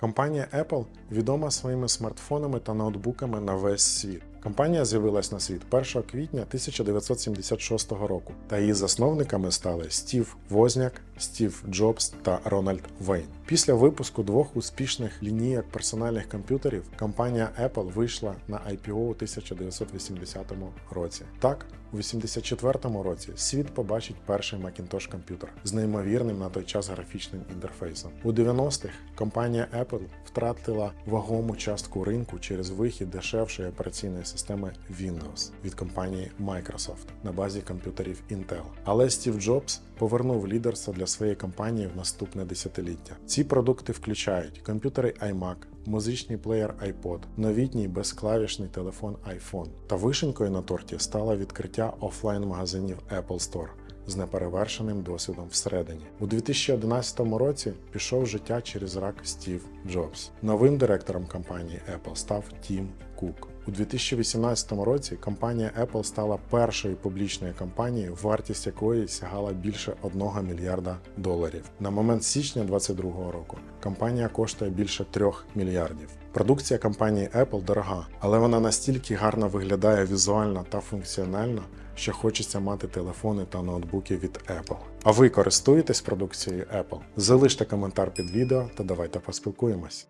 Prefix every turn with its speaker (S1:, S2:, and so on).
S1: Компанія Apple відома своїми смартфонами та ноутбуками на весь світ. Компанія з'явилась на світ 1 квітня 1976 року, та її засновниками стали Стів Возняк, Стів Джобс та Рональд Вейн. Після випуску двох успішних лінійок персональних комп'ютерів компанія Apple вийшла на IPO у 1980 році. Так, у 1984 році світ побачить перший Macintosh комп'ютер з неймовірним на той час графічним інтерфейсом. У 90-х компанія Apple втратила вагому частку ринку через вихід дешевшої операційної системи Windows від компанії Microsoft на базі комп'ютерів Intel. Але Стів Джобс повернув лідерство для своєї компанії в наступне десятиліття. Ці продукти включають комп'ютери iMac, музичний плеєр iPod, новітній безклавішний телефон iPhone. Та вишенькою на торті стало відкриття офлайн-магазинів Apple Store з неперевершеним досвідом всередині. У 2011 році пішов життя через рак Стів Джобс. Новим директором компанії Apple став Тім Кук. У 2018 році компанія Apple стала першою публічною компанією, вартість якої сягала більше 1 мільярда доларів. На момент січня 2022 року компанія коштує більше 3 мільярдів. Продукція компанії Apple дорога, але вона настільки гарно виглядає візуально та функціонально, що хочеться мати телефони та ноутбуки від Apple. А ви користуєтесь продукцією Apple? Залиште коментар під відео та давайте поспілкуємось.